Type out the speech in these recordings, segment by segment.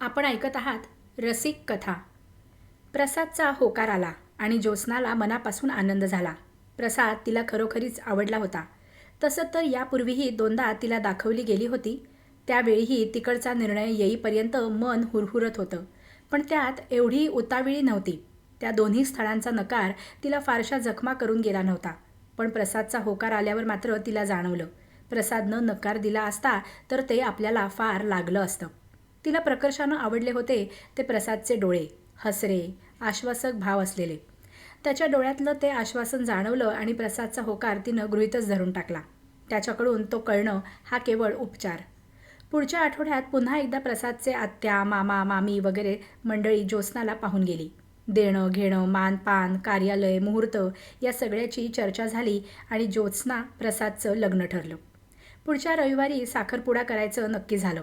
आपण ऐकत आहात रसिक कथा. प्रसादचा होकार आला आणि ज्योत्स्नाला मनापासून आनंद झाला. प्रसाद तिला खरोखरीच आवडला होता. तसं तर यापूर्वीही दोनदा तिला दाखवली गेली होती. त्यावेळीही तिकडचा निर्णय येईपर्यंत मन हुरहुरत होतं. पण त्यात एवढी उताविळी नव्हती. त्या दोन्ही स्थळांचा नकार तिला फारशा जखमा करून गेला नव्हता. पण प्रसादचा होकार आल्यावर मात्र तिला जाणवलं. प्रसादनं नकार दिला असता तर ते आपल्याला फार लागलं असतं. तिला प्रकर्षानं आवडले होते ते प्रसादचे डोळे हसरे आश्वासक भाव असलेले. त्याच्या डोळ्यातलं ते आश्वासन जाणवलं आणि प्रसादचा होकार तिनं गृहीतच धरून टाकला. त्याच्याकडून तो कळणं हा केवळ उपचार. पुढच्या आठवड्यात पुन्हा एकदा प्रसादचे आत्या मामा मामी वगैरे मंडळी ज्योत्स्नाला पाहून गेली. देणं घेणं मानपान कार्यालय मुहूर्त या सगळ्याची चर्चा झाली आणि ज्योत्स्ना प्रसादचं लग्न ठरलं. पुढच्या रविवारी साखरपुडा करायचं नक्की झालं.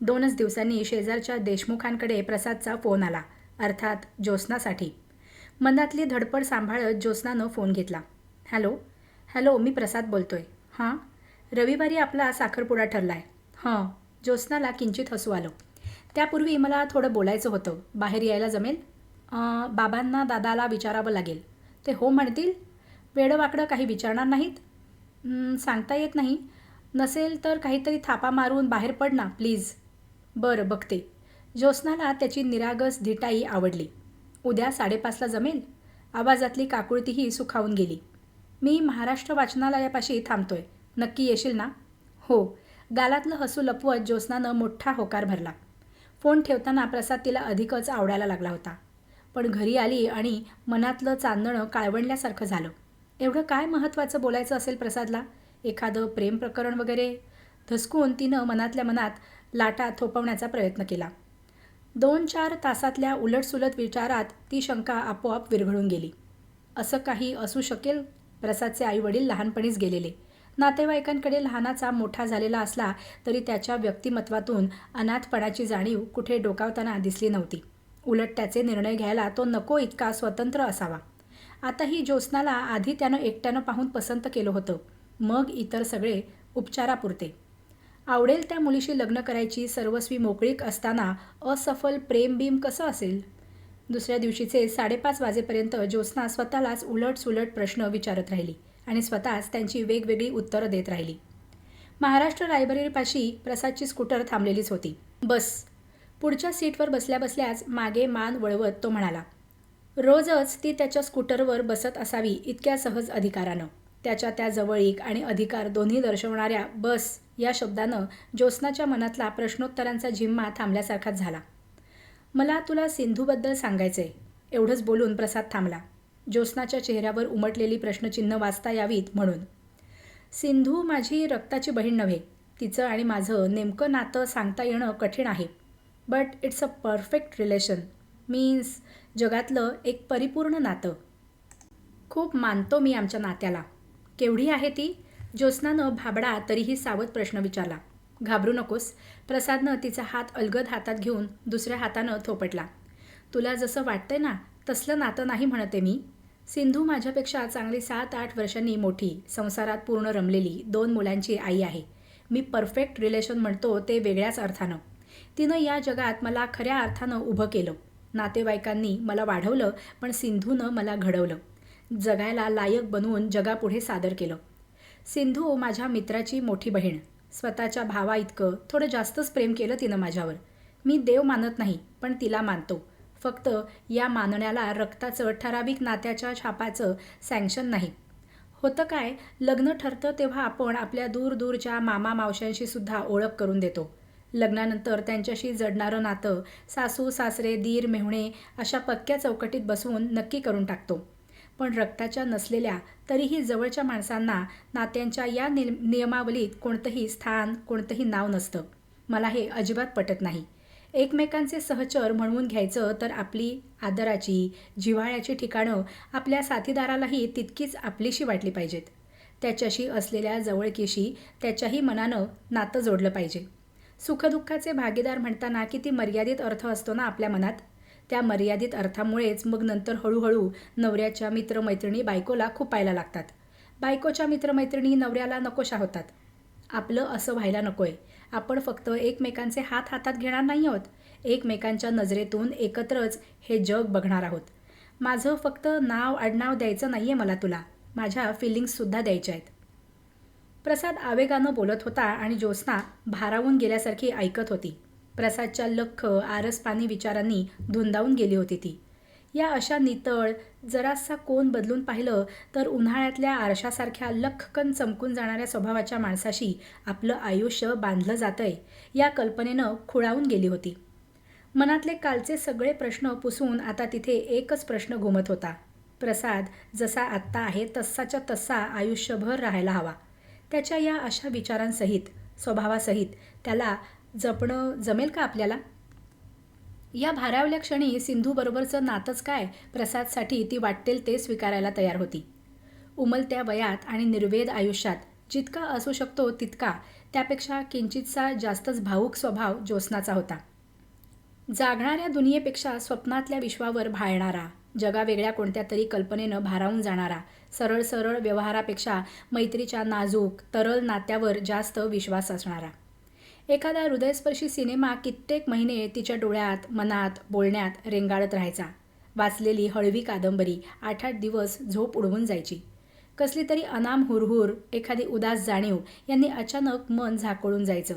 दोनच दिवसांनी शेजारच्या देशमुखांकडे प्रसादचा फोन आला अर्थात ज्योत्स्नासाठी. मनातली धडपड सांभाळत ज्योत्स्नानं फोन घेतला. हॅलो हॅलो मी प्रसाद बोलतोय. हां? रविवारी आपला साखरपुडा ठरला आहे हां. ज्योत्स्नाला किंचित हसू आलं. त्यापूर्वी मला थोडं बोलायचं होतं. बाहेर यायला जमेल? बाबांना दादाला विचारावं लागेल. ते हो म्हणतील? वेडंवाकडं काही विचारणार नाहीत? सांगता येत नाही. नसेल तर काहीतरी थापा मारून बाहेर पड ना प्लीज. बरं बघते. ज्योत्स्नाला त्याची निरागस धिटाई आवडली. उद्या साडेपाचला जमेल? आवाजातली काकुळतीही सुखावून गेली. मी महाराष्ट्र वाचनालयापाशी थांबतोय. नक्की येशील ना? हो. गालातलं हसू लपवत ज्योत्स्नानं मोठा होकार भरला. फोन ठेवताना प्रसाद तिला अधिकच आवडायला लागला होता. पण घरी आली आणि मनातलं चांदणं काळवणल्यासारखं झालं. एवढं काय महत्त्वाचं बोलायचं असेल प्रसादला? एखादं प्रेम प्रकरण वगैरे? धसकून तिनं मनातल्या मनात लाटा थोपवण्याचा प्रयत्न केला. दोन चार तासातल्या उलटसुलट विचारात ती शंका आपोआप विरघळून गेली. असं काही असू शकेल? प्रसादचे आईवडील लहानपणीच गेलेले. नातेवाईकांकडे लहानाचा मोठा झालेला असला तरी त्याच्या व्यक्तिमत्वातून अनाथपणाची जाणीव कुठे डोकावताना दिसली नव्हती. उलट त्याचे निर्णय घ्यायला तो नको इतका स्वतंत्र असावा. आता ही ज्योत्स्नाला आधी त्यानं एकट्यानं पाहून पसंत केलं होतं. मग इतर सगळे उपचारापुरते. आवडेल त्या मुलीशी लग्न करायची सर्वस्वी मोकळीक असताना असफल प्रेमबीम कसं असेल? दुसऱ्या दिवशीचे साडेपाच वाजेपर्यंत ज्योत्स्ना स्वतःलाच उलट सुलट प्रश्न विचारत राहिली आणि स्वतःच त्यांची वेगवेगळी उत्तरं देत राहिली. महाराष्ट्र लायब्ररीपाशी प्रसादची स्कूटर थांबलेलीच होती. बस. पुढच्या सीटवर बसल्या बसल्याच मागे मान वळवत तो म्हणाला रोजच ती त्याच्या स्कूटरवर बसत असावी इतक्या सहज अधिकारानं. त्याच्या त्या जवळीक आणि अधिकार दोन्ही दर्शवणाऱ्या बस या शब्दानं ज्योत्स्नाच्या मनातला प्रश्नोत्तरांचा झिम्मा थांबल्यासारखाच झाला. मला तुला सिंधूबद्दल सांगायचंय. एवढंच बोलून प्रसाद थांबला. ज्योत्स्नाच्या चेहऱ्यावर उमटलेली प्रश्नचिन्ह वाचता यावीत म्हणून. सिंधू माझी रक्ताची बहीण नव्हे. तिचं आणि माझं नेमकं नातं सांगता येणं कठीण आहे. But it's a perfect relation means जगातलं एक परिपूर्ण नातं. खूप मानतो मी आमच्या नात्याला. केवढी आहे ती? ज्योत्स्नानं भाबडा तरीही सावध प्रश्न विचारला. घाबरू नकोस. प्रसादनं तिचा हात अलगद हातात घेऊन दुसऱ्या हातानं थोपटला. तुला जसं वाटतंय ना तसलं नातं नाही म्हणते मी. सिंधू माझ्यापेक्षा चांगली सात आठ वर्षांनी मोठी संसारात पूर्ण रमलेली दोन मुलांची आई आहे. मी परफेक्ट रिलेशन म्हणतो ते वेगळ्याच अर्थानं. तिनं या जगात मला खऱ्या अर्थानं उभं केलं. नातेवाईकांनी मला वाढवलं पण सिंधूनं मला घडवलं. जगायला लायक बनवून जगापुढे सादर केलं. सिंधू माझ्या मित्राची मोठी बहीण. स्वतःच्या भावा इतकं थोडं जास्तच प्रेम केलं तिनं माझ्यावर. मी देव मानत नाही पण तिला मानतो. फक्त या मानण्याला रक्ताचं ठराविक नात्याच्या छापाचं सँक्शन नाही. होतं काय लग्न ठरतं तेव्हा आपण आपल्या दूर दूरच्या मामा मावशांशी सुद्धा ओळख करून देतो. लग्नानंतर त्यांच्याशी जडणारं नातं सासू सासरे दीर मेहुणे अशा पक्क्या चौकटीत बसवून नक्की करून टाकतो. पण रक्ताच्या नसलेल्या तरीही जवळच्या माणसांना नात्यांच्या या नि नियमावलीत कोणतंही स्थान कोणतंही नाव नसतं. मला हे अजिबात पटत नाही. एकमेकांचे सहचर म्हणून घ्यायचं तर आपली आदराची जिव्हाळ्याची ठिकाणं आपल्या साथीदारालाही तितकीच आपलीशी वाटली पाहिजेत. त्याच्याशी असलेल्या जवळकीशी त्याच्याही मनानं नातं जोडलं पाहिजे. सुखदुःखाचे भागीदार म्हणताना किती मर्यादित अर्थ असतो ना आपल्या मनात? त्या मर्यादित अर्थामुळेच मग नंतर हळूहळू नवऱ्याच्या मित्रमैत्रिणी बायकोला खुपायला लागतात. बायकोच्या मित्रमैत्रिणी नवऱ्याला नकोशा होतात. आपलं असं व्हायला नकोय. आपण फक्त एकमेकांचे हात हातात घेणार नाही आहोत. एकमेकांच्या नजरेतून एकत्रच हे जग बघणार आहोत. माझं फक्त नाव आडनाव द्यायचं नाही आहे मला तुला. माझ्या फिलिंग्ससुद्धा द्यायच्या आहेत. प्रसाद आवेगानं बोलत होता आणि ज्योत्स्ना भारावून गेल्यासारखी ऐकत होती. प्रसादच्या लख्ख आरसपानी विचारांनी धुंदावून गेली होती ती. या अशा नितळ जरासा कोण बदलून पाहिलं तर उन्हाळ्यातल्या आरशासारख्या लखकन चमकून जाणाऱ्या स्वभावाच्या माणसाशी आपलं आयुष्य बांधलं जातंय या कल्पनेनं खुळावून गेली होती. मनातले कालचे सगळे प्रश्न पुसून आता तिथे एकच प्रश्न घुमत होता. प्रसाद जसा आत्ता आहे तसाच्या तसा आयुष्यभर राहायला हवा. त्याच्या या अशा विचारांसहित स्वभावासहित त्याला जपणं जमेल का आपल्याला? या भारावल्या क्षणी सिंधूबरोबरचं नातंच काय प्रसादसाठी ती वाटेल ते स्वीकारायला तयार होती. उमलत्या वयात आणि निर्वेद आयुष्यात जितका असू शकतो तितका त्यापेक्षा किंचितसा जास्तच भावूक स्वभाव ज्योत्स्नाचा होता. जागणाऱ्या दुनियेपेक्षा स्वप्नातल्या विश्वावर भाळणारा जगावेगळ्या कोणत्या तरी कल्पनेनं भारावून जाणारा सरळ सरळ व्यवहारापेक्षा मैत्रीच्या नाजूक तरल नात्यावर जास्त विश्वास असणारा. एखादा हृदयस्पर्शी सिनेमा कित्येक महिने तिच्या डोळ्यात मनात बोलण्यात रेंगाळत राहायचा. वाचलेली हळवी कादंबरी आठ आठ दिवस झोप उडवून जायची. कसली तरी अनाम हुरहुर एखादी उदास जाणीव यांनी अचानक मन झाकोळून जायचं.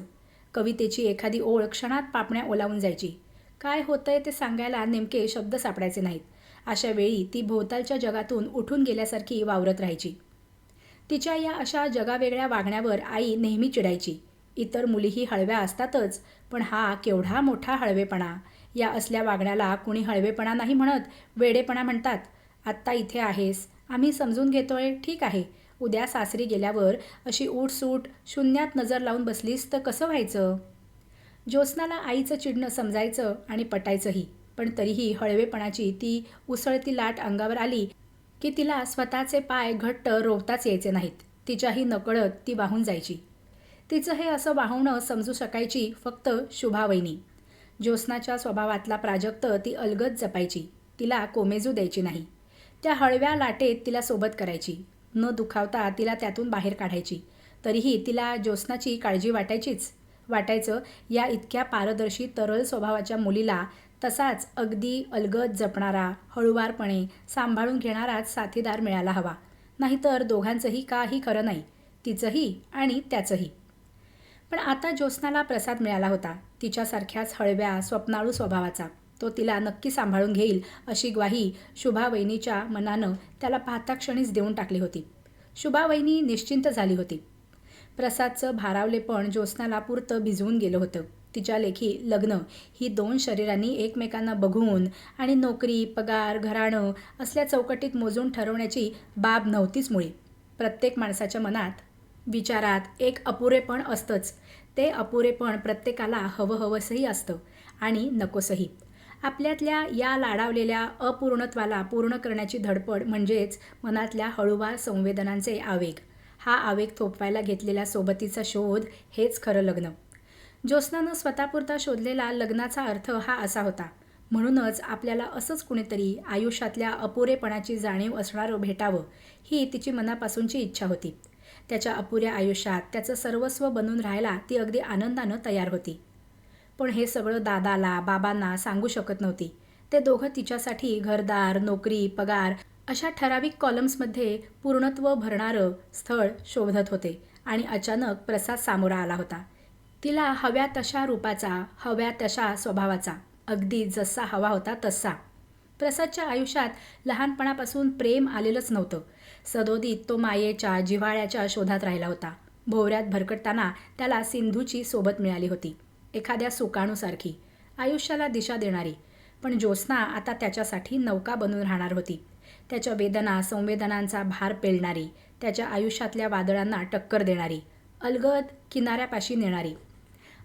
कवितेची एखादी ओळ क्षणात पापण्या ओलावून जायची. काय होतंय ते सांगायला नेमके शब्द सापडायचे नाहीत. अशा वेळी ती भोवतालच्या जगातून उठून गेल्यासारखी वावरत राहायची. तिच्या या अशा जगावेगळ्या वागण्यावर आई नेहमी चिडायची. इतर मुलीही हळव्या असतातच पण हा केवढा मोठा हळवेपणा. या असल्या वागण्याला कुणी हळवेपणा नाही म्हणत वेडेपणा म्हणतात. आत्ता इथे आहेस आम्ही समजून घेतोय ठीक आहे. उद्या सासरी गेल्यावर अशी सूट शून्यात नजर लावून बसलीस तर कसं व्हायचं? ज्योत्स्नाला आईचं चिडणं समजायचं आणि पटायचंही पण तरीही हळवेपणाची ती उसळती लाट अंगावर आली की तिला स्वतःचे पाय घट्ट रोवताच यायचे नाहीत. तिच्याही नकळत ती वाहून जायची. तिचं हे असं वाहवणं समजू शकायची फक्त शुभावहिनी. ज्योत्स्नाच्या स्वभावातला प्राजक्त ती अलगद जपायची. तिला कोमेजू द्यायची नाही. त्या हळव्या लाटेत तिला सोबत करायची. न दुखावता तिला त्यातून बाहेर काढायची. तरीही तिला ज्योत्स्नाची काळजी वाटायचीच. वाटायचं या इतक्या पारदर्शी तरल स्वभावाच्या मुलीला तसाच अगदी अलगद जपणारा हळुवारपणे सांभाळून घेणाराच साथीदार मिळायला हवा. नाहीतर दोघांचंही काही खरं नाही. तिचंही आणि त्याचंही. पण आता ज्योत्स्नाला प्रसाद मिळाला होता. तिच्यासारख्याच हळव्या स्वप्नाळू स्वभावाचा. तो तिला नक्की सांभाळून घेईल अशी ग्वाही शुभावहिनीच्या मनानं त्याला पाहता क्षणीच देऊन टाकली होती. शुभावहिनी निश्चिंत झाली होती. प्रसादचं भारावलेपण ज्योत्स्नाला पुरतं भिजवून गेलं होतं. तिच्या लेखी लग्न ही दोन शरीरांनी एकमेकांना बघून आणि नोकरी पगार घराणं असल्या चौकटीत मोजून ठरवण्याची बाब नव्हतीच मुळी. प्रत्येक माणसाच्या मनात विचारात एक अपुरेपण असतंच. ते अपुरेपण प्रत्येकाला हवं हवंसंही असतं आणि नकोसही. आपल्यातल्या या लाडावलेल्या अपूर्णत्वाला पूर्ण करण्याची धडपड म्हणजेच मनातल्या हळूवार संवेदनांचे आवेग. हा आवेग थोपवायला घेतलेल्या सोबतीचा शोध हेच खरं लग्न. ज्योत्स्नानं स्वतःपुरता शोधलेला लग्नाचा अर्थ हा असा होता. म्हणूनच आपल्याला असंच कुणीतरी आयुष्यातल्या अपुरेपणाची जाणीव असणारं भेटावं ही तिची मनापासूनची इच्छा होती. त्याच्या अपुऱ्या आयुष्यात त्याचं सर्वस्व बनून राहायला ती अगदी आनंदानं तयार होती. पण हे सगळं दादाला बाबांना सांगू शकत नव्हती. ते दोघं तिच्यासाठी घरदार नोकरी पगार अशा ठराविक कॉलम्समध्ये पूर्णत्व भरणारं स्थळ शोधत होते आणि अचानक प्रसाद सामोरा आला होता. तिला हव्या तशा रूपाचा हव्या तशा स्वभावाचा अगदी जसा हवा होता तसा. प्रसादच्या आयुष्यात लहानपणापासून प्रेम आलेलंच नव्हतं. सदोदित तो मायेच्या जिव्हाळ्याच्या शोधात राहिला होता. भोवऱ्यात भरकटताना त्याला सिंधूची सोबत मिळाली होती एखाद्या सुकाणूसारखी. आयुष्याला दिशा देणारी. पण ज्योत्स्ना आता त्याच्यासाठी नौका बनून राहणार होती. त्याच्या वेदना संवेदनांचा भार पेलणारी त्याच्या आयुष्यातल्या वादळांना टक्कर देणारी अलगद किनाऱ्यापाशी नेणारी.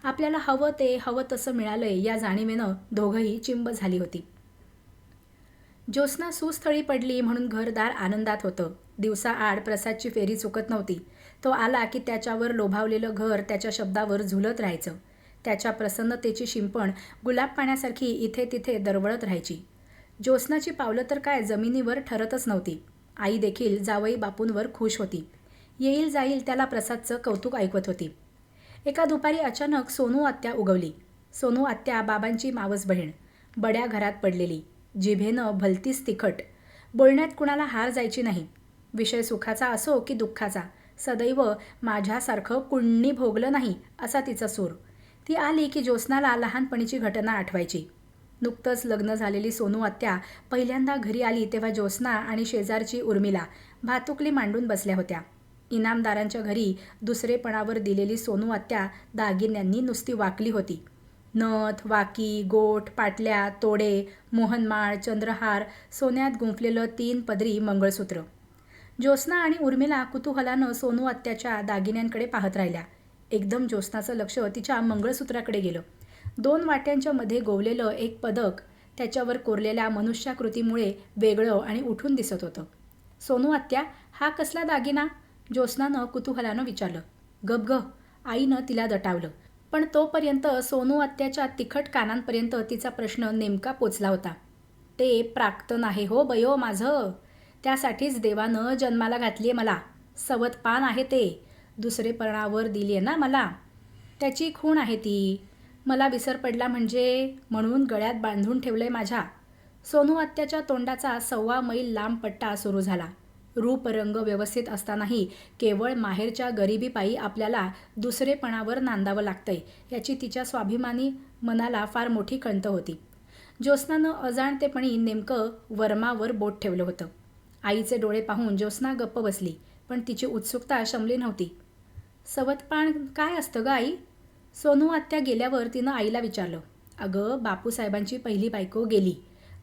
आपल्याला हवं ते हवं तसं मिळालंय या जाणीवेनं दोघंही चिंब झाली होती. ज्योत्स्ना सुस्थळी पडली म्हणून घरदार आनंदात होतं. दिवसाआड प्रसादची फेरी चुकत नव्हती. तो आला की त्याच्यावर लोभावलेलं घर त्याच्या शब्दावर झुलत राहायचं. त्याच्या प्रसन्नतेची शिंपण गुलाब पाण्यासारखी इथे तिथे दरवळत राहायची. ज्योत्स्नाची पावलं तर काय जमिनीवर ठरतच नव्हती. आई देखील जावई बापूंवर खुश होती. येईल जाईल त्याला प्रसादचं कौतुक ऐकवत होती. एका दुपारी अचानक सोनू आत्या उगवली. सोनू आत्या बाबांची मावस बहीण बड्या घरात पडलेली. जिभेनं भलतीच तिखट. बोलण्यात कुणाला हार जायची नाही. विषय सुखाचा असो की दुःखाचा सदैव माझ्यासारखं कुणी भोगलं नाही असा तिचा सूर. ती आली की ज्योत्स्नाला लहानपणीची घटना आठवायची. नुकतंच लग्न झालेली सोनू आत्या पहिल्यांदा घरी आली तेव्हा ज्योत्स्ना आणि शेजारची उर्मिला भातुकली मांडून बसल्या होत्या. इनामदारांच्या घरी दुसरेपणावर दिलेली सोनू आत्या दागिन्यांनी नुसती वाकली होती. नथ वाकी गोठ पाटल्या तोडे मोहनमाळ चंद्रहार सोन्यात गुंफलेलं तीन पदरी मंगळसूत्र. ज्योत्स्ना आणि उर्मिला कुतूहलानं सोनू आत्याच्या दागिन्यांकडे पाहत राहिल्या. एकदम ज्योत्स्नाचं लक्ष तिच्या मंगळसूत्राकडे गेलं. दोन वाट्यांच्या मध्ये गोवलेलं एक पदक त्याच्यावर कोरलेल्या मनुष्याकृतीमुळे वेगळं आणि उठून दिसत होतं. सोनू आत्या हा कसला दागिना? ज्योत्स्नानं कुतूहलानं विचारलं. गप ग आईनं तिला दटावलं. पण तोपर्यंत सोनू आत्याच्या तिखट कानांपर्यंत तिचा प्रश्न नेमका पोचला होता. ते प्राक्तन आहे हो बयो माझं. त्यासाठीच देवानं जन्माला घातली आहे मला. सवत पान आहे ते. दुसरेपणावर दिली आहे ना मला. त्याची खूण आहे ती. मला विसर पडला म्हणजे म्हणून गळ्यात बांधून ठेवलं आहे माझ्या. सोनू आत्याच्या तोंडाचा सव्वा मैल लांब पट्टा सुरू झाला. रूप रंग व्यवस्थित असतानाही केवळ माहेरच्या गरिबीपायी आपल्याला दुसरेपणावर नांदावं लागतंय याची तिच्या स्वाभिमानी मनाला फार मोठी खंत होती. ज्योत्स्नानं अजाणतेपणी नेमकं वर्मावर बोट ठेवलं होतं. आईचे डोळे पाहून ज्योत्स्ना गप्प बसली पण तिची उत्सुकता शमली नव्हती. सवतपाण काय असतं ग आई? सोनू आत्या गेल्यावर तिनं आईला विचारलं. अगं बापूसाहेबांची पहिली बायको गेली.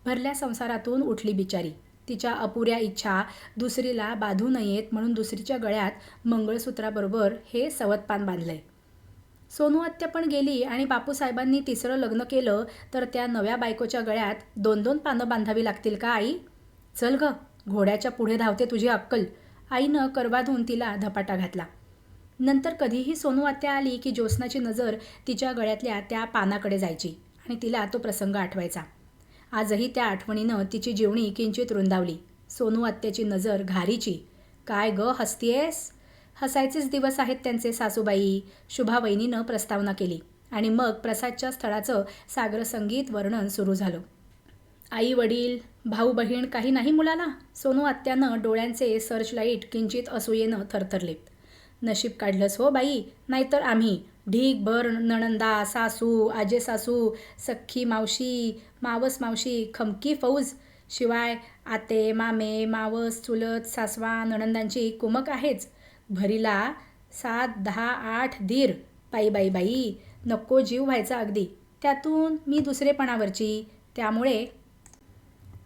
भरल्या संसारातून उठली बिचारी. तिच्या अपुऱ्या इच्छा दुसरीला बाधू नयेत म्हणून दुसरीच्या गळ्यात मंगळसूत्राबरोबर हे सवतपान बांधलंय. सोनू आत्या पण गेली आणि बापूसाहेबांनी तिसरं लग्न केलं तर त्या नव्या बायकोच्या गळ्यात दोन दोन पानं बांधावी लागतील का आई? चल ग घोड्याच्या पुढे धावते तुझी अक्कल. आईनं करवाधून तिला धपाटा घातला. नंतर कधीही सोनू आत्या आली की ज्योत्स्नाची नजर तिच्या गळ्यातल्या त्या पानाकडे जायची आणि तिला तो प्रसंग आठवायचा. आजही त्या आठवणीनं तिची जीवणी किंचित रुंदावली. सोनू आत्याची नजर घारीची. काय ग हसतीयेस? हसायचेच दिवस आहेत त्यांचे सासूबाई शुभावहिनीनं प्रस्तावना केली. आणि मग प्रसादच्या स्थळाचं सागरसंगीत वर्णन सुरू झालं. आई वडील भाऊ बहीण काही नाही मुलाला सोनू आत्यानं डोळ्यांचे सर्चलाईट किंचित असूयेनं थरथरले. नशीब काढलंस हो बाई नाहीतर आम्ही. ढीग भर नणंदा सासू आजे सासू सख्खी मावशी मावस मावशी खमकी फौज शिवाय आते मामे मावस चुलत सासवा नणंदांची कुमक आहेच. भरीला सात दहा आठ धीर बाई बाई बाई नको जीव व्हायचा अगदी. त्यातून मी दुसरेपणावरची. त्यामुळे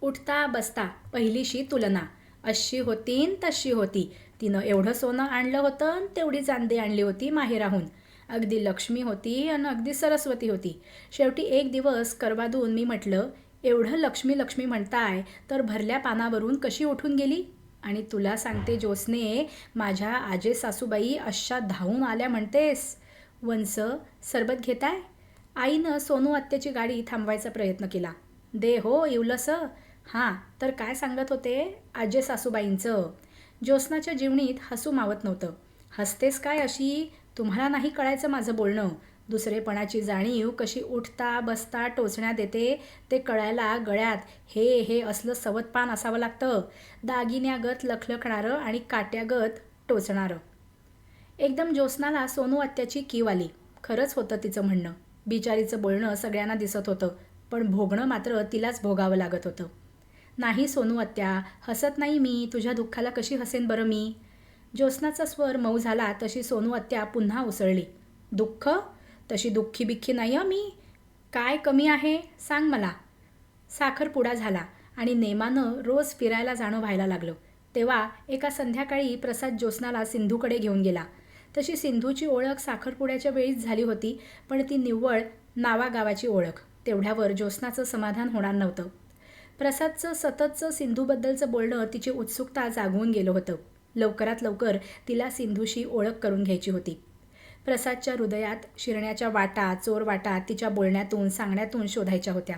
उठता बसता पहिलीशी तुलना. अशी होतीन तशी होती. तिनं एवढं सोनं आणलं होतं तेवढी चांदी आणली होती माहेराहून. अगदी लक्ष्मी होती आणि अगदी सरस्वती होती. शेवटी एक दिवस करवादून मी म्हटलं एवढं लक्ष्मी लक्ष्मी म्हणताय तर भरल्या पानावरून कशी उठून गेली? आणि तुला सांगते ज्योत्स्ने माझ्या आजे सासूबाई अशा धावून आल्या म्हणतेस. वंस सरबत घेताय आईनं सोनू आत्याची गाडी थांबवायचा प्रयत्न केला. दे हो इवलस हां तर काय सांगत होते आजे सासूबाईंचं? ज्योत्स्नाच्या जीवनीत हसू मावत नव्हतं. हसतेस काय अशी? तुम्हाला नाही कळायचं माझं बोलणं. दुसरेपणाची जाणीव कशी उठता बसता टोचण्यात येते ते कळायला गळ्यात. हे हे असलं सवत पान असावं लागतं. दागिन्यागत लखलखणारं आणि काट्यागत टोचणारं. एकदम ज्योत्स्नाला सोनू आत्याची कीव आली. खरंच होतं तिचं म्हणणं. बिचारीचं बोलणं सगळ्यांना दिसत होतं. पण भोगणं मात्र तिलाच भोगावं लागत होतं. नाही सोनू आत्या हसत नाही मी. तुझ्या दुःखाला कशी हसेन बरं मी? ज्योत्स्नाचा स्वर मऊ झाला तशी सोनू आत्या पुन्हा उसळली. दुःख? तशी दुःखी बिख्खी नाही मी. काय कमी आहे? सांग मला. साखरपुडा झाला आणि नेमानं रोज फिरायला जाणं व्हायला लागलं. तेव्हा एका संध्याकाळी प्रसाद ज्योत्स्नाला सिंधूकडे घेऊन गेला. तशी सिंधूची ओळख साखरपुड्याच्या वेळीच झाली होती पण ती निव्वळ नावागावाची ओळख. तेवढ्यावर ज्योत्स्नाचं समाधान होणार नव्हतं. प्रसादचं सततचं सिंधूबद्दलचं बोलणं तिची उत्सुकता जागवून गेलं होतं. लवकरात लवकर तिला सिंधूशी ओळख करून घ्यायची होती. प्रसादच्या हृदयात शिरण्याच्या वाटा चोर वाटा तिच्या बोलण्यातून सांगण्यातून शोधायच्या होत्या.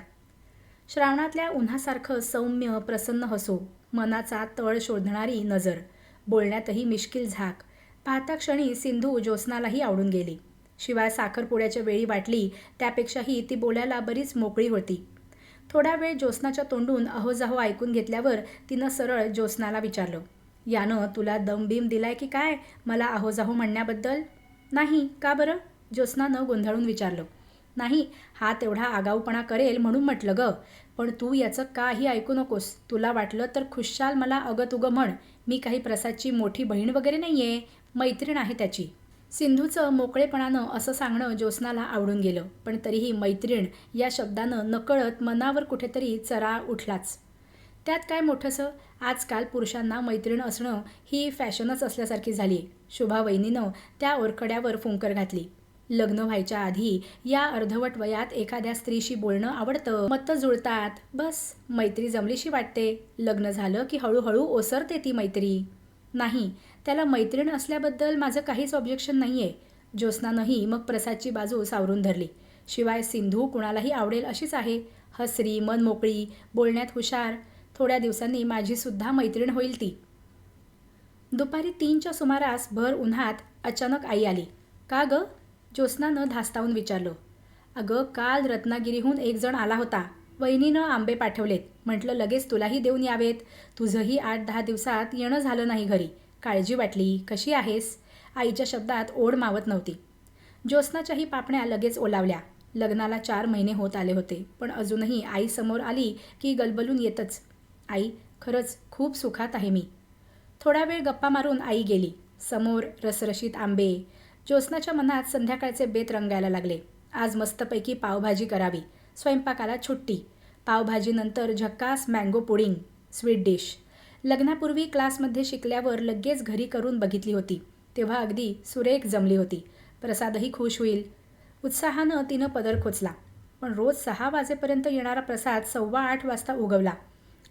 श्रावणातल्या उन्हासारखं सौम्य प्रसन्न हसू मनाचा तळ शोधणारी नजर बोलण्यातही मिश्किल झाक. पाहता क्षणी सिंधू ज्योत्स्नालाही आवडून गेली. शिवाय साखरपुड्याच्या वेळी वाटली त्यापेक्षाही ती बोलायला बरीच मोकळी होती. थोडा वेळ ज्योत्स्नाच्या तोंडून अहोजाहो ऐकून घेतल्यावर तिनं सरळ ज्योत्स्नाला विचारलं यानं तुला दमबीम दिलाय की काय? मला आहोजाहो म्हणण्याबद्दल? नाही. का बरं? ज्योत्स्नानं गोंधळून विचारलं. नाही हा तेवढा आगाऊपणा करेल म्हणून म्हटलं ग. पण तू याचं काही ऐकू नकोस. तुला वाटलं तर खुशाल मला अगं म्हण. मी काही प्रसादची मोठी बहीण वगैरे नाही आहे मैत्रीण आहे त्याची. सिंधूचं मोकळेपणानं असं सांगणं ज्योत्स्नाला आवडून गेलं. पण तरीही मैत्रीण या शब्दानं नकळत मनावर कुठेतरी चरा उठलाच. त्यात काय मोठंसं? आजकाल पुरुषांना मैत्रीण असणं ही फॅशनच असल्यासारखी झाली. आहे शुभा वहिनीनं त्या ओरखड्यावर फुंकर घातली. लग्न व्हायच्या आधी या अर्धवट वयात एखाद्या स्त्रीशी बोलणं आवडतं. मतं जुळतात. बस मैत्री जमलीशी वाटते. लग्न झालं की हळूहळू ओसरते ती मैत्री. नाही त्याला मैत्रीण असल्याबद्दल माझं काहीच ऑब्जेक्शन नाही आहे ज्योत्स्नानंही मग प्रसादची बाजू सावरून धरली. शिवाय सिंधू कुणालाही आवडेल अशीच आहे. हसरी मनमोकळी बोलण्यात हुशार. थोड्या दिवसांनी माझीसुद्धा मैत्रीण होईल ती. दुपारी तीनच्या सुमारास भर उन्हात अचानक आई आली. का ग? ज्योत्स्नानं धास्तावून विचारलं. अगं काल रत्नागिरीहून एक जण आला होता. वहिनीनं आंबे पाठवलेत. म्हटलं लगेच तुलाही देऊन यावेत. तुझंही आठ दहा दिवसात येणं झालं नाही घरी. काळजी वाटली. कशी आहेस? आईच्या शब्दात ओढ मावत नव्हती. ज्योत्स्नाच्याही पापण्या लगेच ओलावल्या. लग्नाला चार महिने होत आले होते. पण अजूनही आई समोर आली की गलबलून येतच. आई खरंच खूप सुखात आहे मी. थोडा वेळ गप्पा मारून आई गेली. समोर रसरशीत आंबे. ज्योत्स्नाच्या मनात संध्याकाळचे बेत रंगायला लागले. आज मस्तपैकी पावभाजी करावी. स्वयंपाकाला छुट्टी. पावभाजीनंतर झक्कास मँगो पुडिंग स्वीट डिश लग्नापूर्वी क्लासमध्ये शिकल्यावर लगेच घरी करून बघितली होती. तेव्हा अगदी सुरेख जमली होती. प्रसादही खुश होईल. उत्साहानं तिनं पदर खोचला. पण रोज सहा वाजेपर्यंत येणारा प्रसाद सव्वा आठ वाजता उगवला.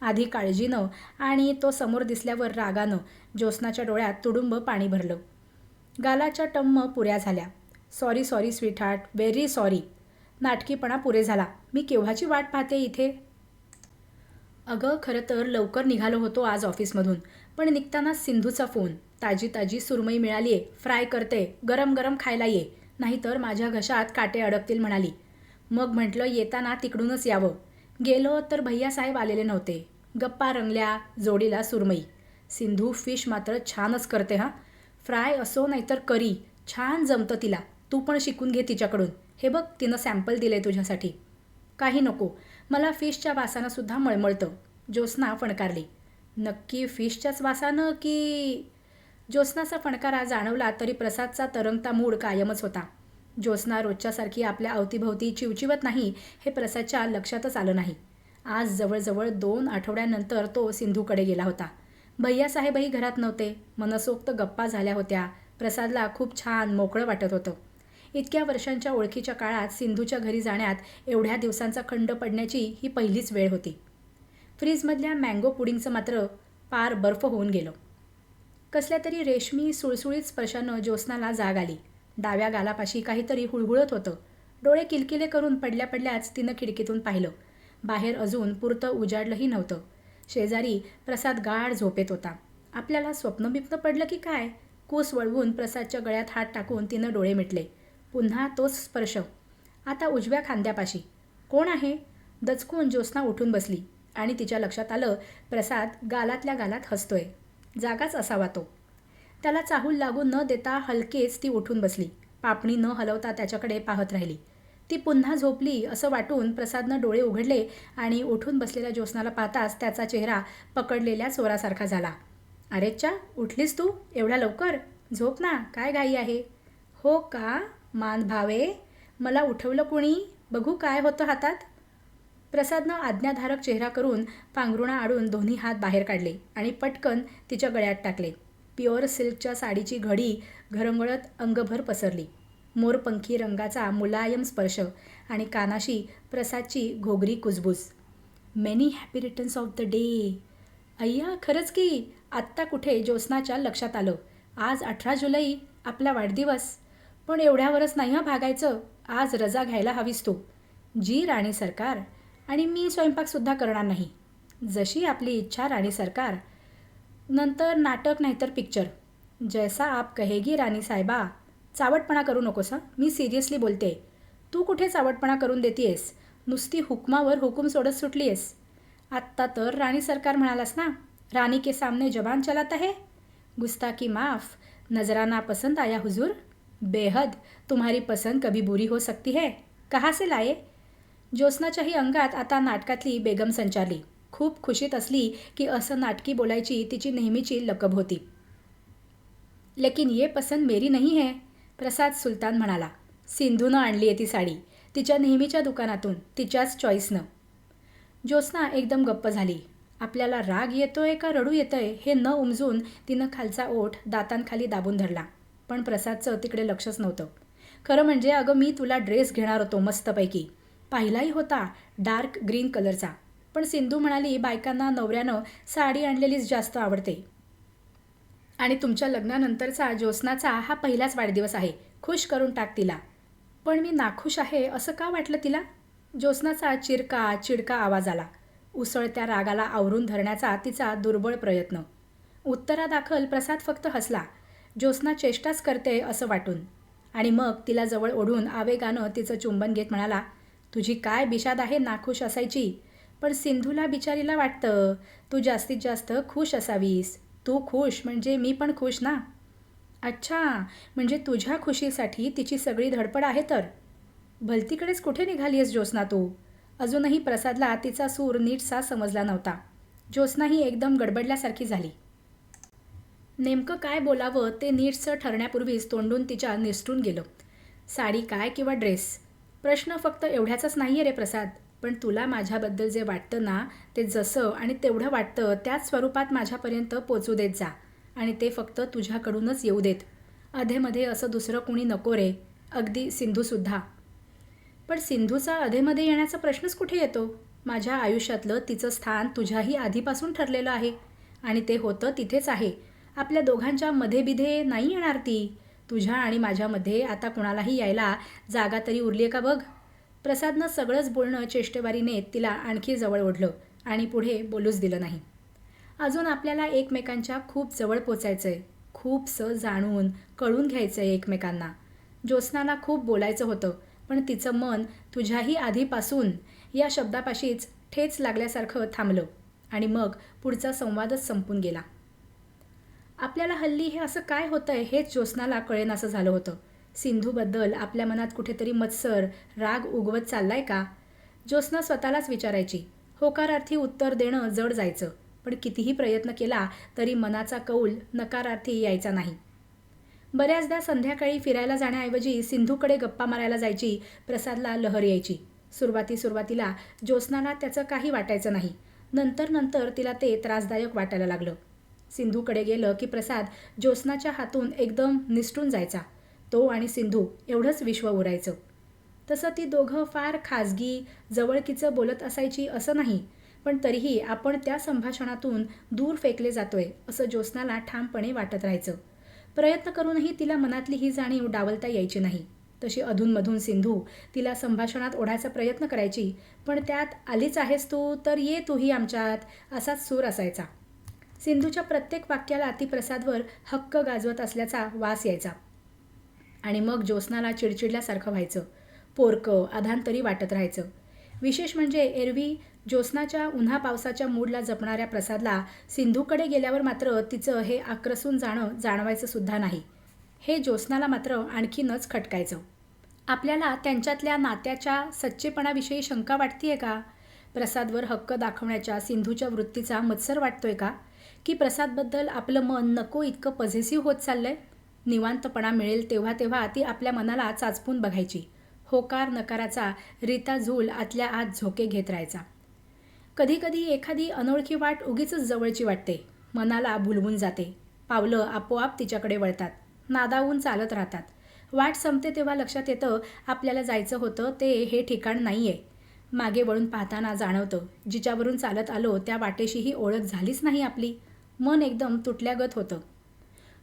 आधी काळजीनं आणि तो समोर दिसल्यावर रागानं ज्योत्स्नाच्या डोळ्यात तुडुंब पाणी भरलं. गालाच्या टम्म पुऱ्या झाल्या. Sorry sorry sweetheart. Very sorry. नाटकीपणा पुरे झाला. मी केव्हाची वाट पाहते इथे? अगं खरं तर लवकर निघालो होतो आज ऑफिसमधून. पण निघताना सिंधूचा फोन. ताजी ताजी सुरमई मिळाली आहे फ्राय करते. गरम गरम खायला ये. नाहीतर माझ्या घशात काटे अडकतील म्हणाली. मग म्हटलं येताना तिकडूनच यावं. गेलो तर भैयासाहेब आलेले नव्हते. गप्पा रंगल्या जोडीला सुरमई. सिंधू फिश मात्र छानच करते हां. फ्राय असो नाहीतर करी छान जमतं तिला. तू पण शिकून घे तिच्याकडून. हे बघ तिनं सॅम्पल दिले तुझ्यासाठी. काही नको. मला फिशच्या वासानं सुद्धा मळमळतं. ज्योत्स्ना फणकारली. नक्की फिशच्याच वासानं की? ज्योत्स्नाचा फणकारा जाणवला तरी प्रसादचा तरंगता मूड कायमच होता. ज्योत्स्ना रोजच्यासारखी आपल्या अवतीभोवती चिवचिवत नाही हे प्रसादच्या लक्षातच आलं नाही. आज जवळजवळ दोन आठवड्यानंतर तो सिंधूकडे गेला होता. भैयासाहेबही घरात नव्हते. मनसोक्त गप्पा झाल्या होत्या. प्रसादला खूप छान मोकळं वाटत होतं. इतक्या वर्षांच्या ओळखीच्या काळात सिंधूच्या घरी जाण्यात एवढ्या दिवसांचा खंड पडण्याची ही पहिलीच वेळ होती. फ्रीजमधल्या मँगो पुडिंगचं मात्र पार बर्फ होऊन गेलं. कसल्या तरी रेशमी सुळसुळीत स्पर्शानं ज्योत्स्नाला जाग आली. डाव्या गालापाशी काहीतरी हुळहुळत होतं. डोळे किलकिले करून पडल्या पडल्याच तिनं खिडकीतून पाहिलं. बाहेर अजून पुरतं उजाडलंही नव्हतं. शेजारी प्रसाद गाढ झोपेत होता. आपल्याला स्वप्न बिप्न पडलं की काय? कूस वळवून प्रसादच्या गळ्यात हात टाकून तिनं डोळे मिटले. पुन्हा तोच स्पर्श. आता उजव्या खांद्यापाशी. कोण आहे? दचकून ज्योत्स्ना उठून बसली आणि तिच्या लक्षात आलं प्रसाद गालातल्या गालात हसतोय. जागाच असावा तो. त्याला चाहूल लागून न देता हलकेच ती उठून बसली. पापणी न हलवता त्याच्याकडे पाहत राहिली. ती पुन्हा झोपली असं वाटून प्रसादनं डोळे उघडले आणि उठून बसलेल्या ज्योत्स्नाला पाहताच त्याचा चेहरा पकडलेल्या चोरासारखा झाला. अरेच्चा उठलीस तू? एवढ्या लवकर? झोप ना काय घाई आहे? हो का? मान भावे? मला उठवलं कुणी? बघू काय होतं हातात? प्रसादनं आज्ञाधारक चेहरा करून पांघरुणा आडून दोन्ही हात बाहेर काढले आणि पटकन तिच्या गळ्यात टाकले. प्युअर सिल्कच्या साडीची घडी घरंगळत अंगभर पसरली. मोरपंखी रंगाचा मुलायम स्पर्श आणि कानाशी प्रसादची घोगरी कुजबूज. Many happy returns of the day अय्या खरंच की. आत्ता कुठे ज्योत्स्नाच्या लक्षात आलं. आज अठरा जुलै आपला वाढदिवस. पण एवढ्यावरच नाही हं भागायचं. आज रजा घ्यायला हवीस तू. जी राणी सरकार. आणि मी स्वयंपाकसुद्धा करणार नाही. जशी आपली इच्छा राणी सरकार नंतर नाटक नाहीतर पिक्चर जैसा आप कहेगी राणी साहेबा चावटपणा करू नकोस हं? मी सिरियसली बोलते. तू कुठे चावटपणा करून देतीयस? नुसती हुकमावर हुकूम सोडत सुटलीयस. आत्ता तर राणी सरकार म्हणालास ना राणी के सामने जबान चलाता है गुस्ताकी माफ नजराना पसंद आया हुजूर? बेहद तुम्हारी पसंद कभी बुरी हो सकती है. कहाँ से लाए? ज्योत्स्नाच्याही अंगात आता नाटकातली बेगम संचारली. खूप खुशीत असली की असं नाटकी बोलायची तिची नेहमीची लकब होती. लेकिन ये पसंत मेरी नाही है प्रसाद सुलतान म्हणाला. सिंधूनं आणली आहे ती साडी. तिच्या नेहमीच्या दुकानातून तिच्याच चॉईसनं ज्योत्स्ना एकदम गप्प झाली. आपल्याला राग येतोय का रडू येतंय हे न उमजून तिनं खालचा ओठ दातांखाली दाबून धरला. पण प्रसादचं तिकडे लक्षच नव्हतं. खरं म्हणजे अगं मी तुला ड्रेस घेणार होतो मस्तपैकी. पाहिलाही होता डार्क ग्रीन कलरचा. पण सिंधू म्हणाली बायकांना नवऱ्यानं साडी आणलेलीच जास्त आवडते. आणि तुमच्या लग्नानंतरचा ज्योत्स्नाचा हा पहिलाच वाढदिवस आहे. खुश करून टाक तिला. पण मी नाखुश आहे असं का वाटलं तिला? ज्योत्स्नाचा चिरका चिडका आवाज आला. उसळत्या रागाला आवरून धरण्याचा तिचा दुर्बळ प्रयत्न. उत्तरादाखल प्रसाद फक्त हसला. ज्योत्स्ना चेष्टाच करते असं वाटून. आणि मग तिला जवळ ओढून आवेगानं तिचं चुंबन घेत म्हणाला तुझी काय बिशाद आहे नाखुश असायची? पण सिंधूला बिचारीला वाटतं तू जास्तीत जास्त खुश असावीस. तू खुश म्हणजे मी पण खुश ना? अच्छा म्हणजे तुझ्या खुशीसाठी तिची सगळी धडपड आहे तर? भलतीकडेच कुठे निघाली आहेस ज्योत्स्ना तू? अजूनही प्रसादला तिचा सूर नीटसा समजला नव्हता. ज्योत्स्नाही एकदम गडबडल्यासारखी झाली. नेमकं काय बोलावं ते नीटसं ठरण्यापूर्वीच तोंडून तिच्या निसटून गेलं. साडी काय किंवा ड्रेस? प्रश्न फक्त एवढ्याचाच नाही आहे रे प्रसाद. पण तुला माझ्याबद्दल जे वाटतं ना ते जसं आणि तेवढं वाटतं त्याच स्वरूपात माझ्यापर्यंत पोचू देत जा. आणि ते फक्त तुझ्याकडूनच येऊ देत. अधेमध्ये असं दुसरं कुणी नको रे. अगदी सिंधूसुद्धा पण सिंधूचा अधेमध्ये येण्याचा प्रश्नच कुठे येतो? माझ्या आयुष्यातलं तिचं स्थान तुझ्याही आधीपासून ठरलेलं आहे. आणि ते होतं तिथेच आहे. आपल्या दोघांच्या मध्येबिधे नाही येणार ती. तुझ्या आणि माझ्यामध्ये आता कुणालाही यायला जागा तरी उरली आहे का बघ? प्रसादनं सगळंच बोलणं चेष्टेवारीने तिला आणखी जवळ ओढलं आणि पुढे बोलूच दिलं नाही. अजून आपल्याला एकमेकांच्या खूप जवळ पोचायचं आहे खूपसं जाणून कळून घ्यायचं आहे एकमेकांना. ज्योत्स्नाला खूप बोलायचं होतं पण तिचं मन तुझ्याही आधीपासून या शब्दापाशीच ठेच लागल्यासारखं थांबलं आणि मग पुढचा संवादच संपून गेला. आपल्याला हल्ली हे असं काय होतं आहे हेच ज्योत्स्नाला कळेनासं झालं होतं. सिंधूबद्दल आपल्या मनात कुठेतरी मत्सर राग उगवत चाललाय का? ज्योत्स्ना स्वतःलाच विचारायची. होकारार्थी उत्तर देणं जड जायचं. पण कितीही प्रयत्न केला तरी मनाचा कौल नकारार्थी यायचा नाही. बऱ्याचदा संध्याकाळी फिरायला जाण्याऐवजी सिंधूकडे गप्पा मारायला जायची प्रसादला लहर यायची. सुरुवाती सुरुवातीला ज्योत्स्नाला त्याचं काही वाटायचं नाही. नंतर नंतर तिला ते त्रासदायक वाटायला लागलं. सिंधूकडे गेलं की प्रसाद ज्योत्स्नाच्या हातून एकदम निसटून जायचा. तो आणि सिंधू एवढंच विश्व उरायचं तसं ती दोघं फार खाजगी जवळकीचं बोलत असायची असं नाही पण तरीही आपण त्या संभाषणातून दूर फेकले जातोय असं ज्योत्स्नाला ठामपणे वाटत राहायचं. प्रयत्न करूनही तिला मनातली ही जाणीव डावलता यायची नाही. तशी अधूनमधून सिंधू तिला संभाषणात ओढायचा प्रयत्न करायची पण त्यात आलीच आहेस तू तर ये तूही आमच्यात असाच सूर असायचा. सिंधूच्या प्रत्येक वाक्याला अतिप्रसादवर हक्क गाजवत असल्याचा वास यायचा. आणि मग ज्योत्स्नाला चिडचिडल्यासारखं व्हायचं. पोरकं आधांतरी वाटत राहायचं. विशेष म्हणजे एरवी ज्योत्स्नाच्या उन्हा पावसाच्या मूडला जपणाऱ्या प्रसादला सिंधूकडे गेल्यावर मात्र तिचं हे आक्रसून जाणं जाणवायचं सुद्धा नाही. हे ज्योत्स्नाला मात्र आणखीनच खटकायचं. आपल्याला त्यांच्यातल्या नात्याच्या सच्चेपणाविषयी शंका वाटतीये का? प्रसादवर हक्क दाखवण्याच्या सिंधूच्या वृत्तीचा मत्सर वाटतोय का? की प्रसादबद्दल आपलं मन नको इतकं पझेसिव्ह होत चाललंय? निवांतपणा मिळेल तेव्हा तेव्हा ती आपल्या मनाला चाचपून बघायची. होकार नकाराचा रीता झूल आतल्या आत झोके घेत राहायचा. कधीकधी एखादी अनोळखी वाट उगीच जवळची वाटते. मनाला भुलवून जाते. पावलं आपोआप तिच्याकडे वळतात. नादावून चालत राहतात. वाट संपते तेव्हा लक्षात येतं आपल्याला जायचं होतं ते हे ठिकाण नाही आहे मागे वळून पाहताना जाणवतं जिच्यावरून चालत आलो त्या वाटेशीही ओळख झालीच नाही आपली. मन एकदम तुटल्यागत होतं.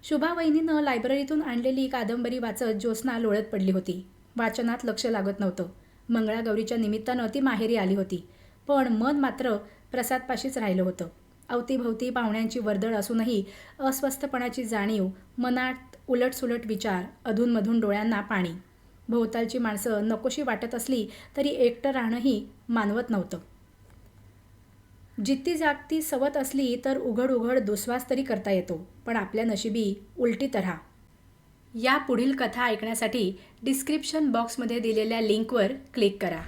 शुभावहिनीनं लायब्ररीतून आणलेली कादंबरी वाचत ज्योत्स्ना लोळत पडली होती. वाचनात लक्ष लागत नव्हतं. मंगळागौरीच्या निमित्तानं ती माहेरी आली होती. पण मन मात्र प्रसादपाशीच राहिलं होतं. अवतीभवती पाहुण्यांची वर्दळ असूनही अस्वस्थपणाची जाणीव मनात उलटसुलट विचार अधूनमधून डोळ्यांना पाणी. भोवतालची माणसं नकोशी वाटत असली तरी एकटं राहणंही मानवत नव्हतं. जित्ती जागती सवत असली तर उघड उघड दुस्वास तरी करता येतो. पण आपल्या नशिबी उलटी तऱ्हा. या पुढील कथा ऐकण्यासाठी डिस्क्रिप्शन बॉक्समध्ये दिलेल्या लिंकवर क्लिक करा.